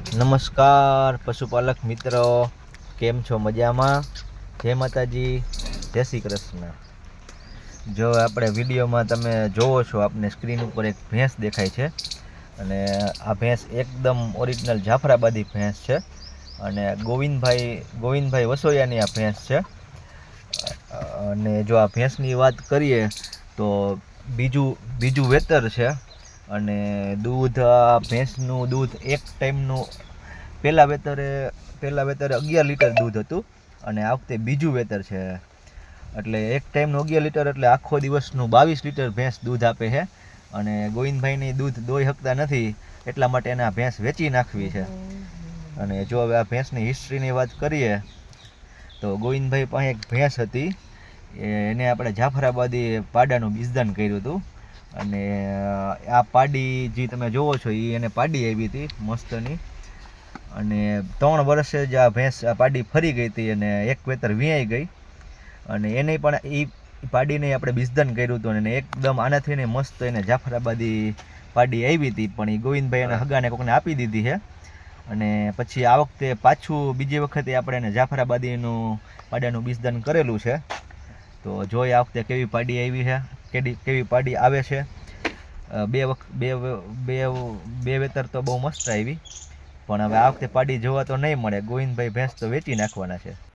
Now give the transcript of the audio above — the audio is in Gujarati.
નમસ્કાર, પશુપાલક મિત્રો. કેમ છો? મજામાં? જય માતાજી. જય શ્રી કૃષ્ણ. જો આપણે વિડીયોમાં તમે જોવો છો, આપને સ્ક્રીન ઉપર એક ભેંસ દેખાય છે. અને આ ભેંસ એકદમ ઓરિજિનલ જાફરાબાદી ભેંસ છે. અને ગોવિંદભાઈ ગોવિંદભાઈ વસોયાની આ ભેંસ છે. અને જો આ ભેંસની વાત કરીએ, તો બીજું બીજું વેતર છે. અને દૂધ ભેંસનું દૂધ એક ટાઈમનું પહેલાં વેતરે પહેલાં વેતરે અગિયાર લીટર દૂધ હતું અને આ વખતે બીજું વેતર છે. એટલે એક ટાઈમનું અગિયાર લીટર એટલે આખો દિવસનું બાવીસ લીટર ભેંસ દૂધ આપે છે. અને ગોવિંદભાઈની દૂધ દોઈ શકતા નથી, એટલા માટે એને આ ભેંસ વેચી નાખવી છે. અને જો હવે આ ભેંસની હિસ્ટ્રીની વાત કરીએ, તો ગોવિંદભાઈ પાસે એક ભેંસ હતી. એને આપણે જાફરાબાદી પાડાનું બીજદાન કર્યું હતું. અને આ પાડી જે તમે જોવો છો એ એને પાડી આવી હતી, મસ્તની. અને ત્રણ વર્ષે જ આ ભેંસ, આ પાડી ફરી ગઈ હતી અને એક વેતર વિયાઈ ગઈ. અને એને પણ એ પાડીને આપણે બીજદાન કર્યું હતું અને એકદમ આનાથી ને મસ્ત એને જાફરાબાદી પાડી આવી હતી. પણ એ ગોવિંદભાઈ એને હગાને કોકને આપી દીધી છે અને પછી આ વખતે પાછું બીજી વખતે આપણે એને જાફરાબાદીનું પાડાનું બીજદાન કરેલું છે. તો જોઈ આ વખતે કેવી પાડી આવી છે કેવી કેવી પાડી આવે છે. બે વખત બે બે બે વેતર તો બહુ મસ્ત આવી. પણ હવે આ વખતે પાડી જોવા તો નહીં મળે. ગોવિંદભાઈ ભેંસ તો વેચી નાખવાના છે.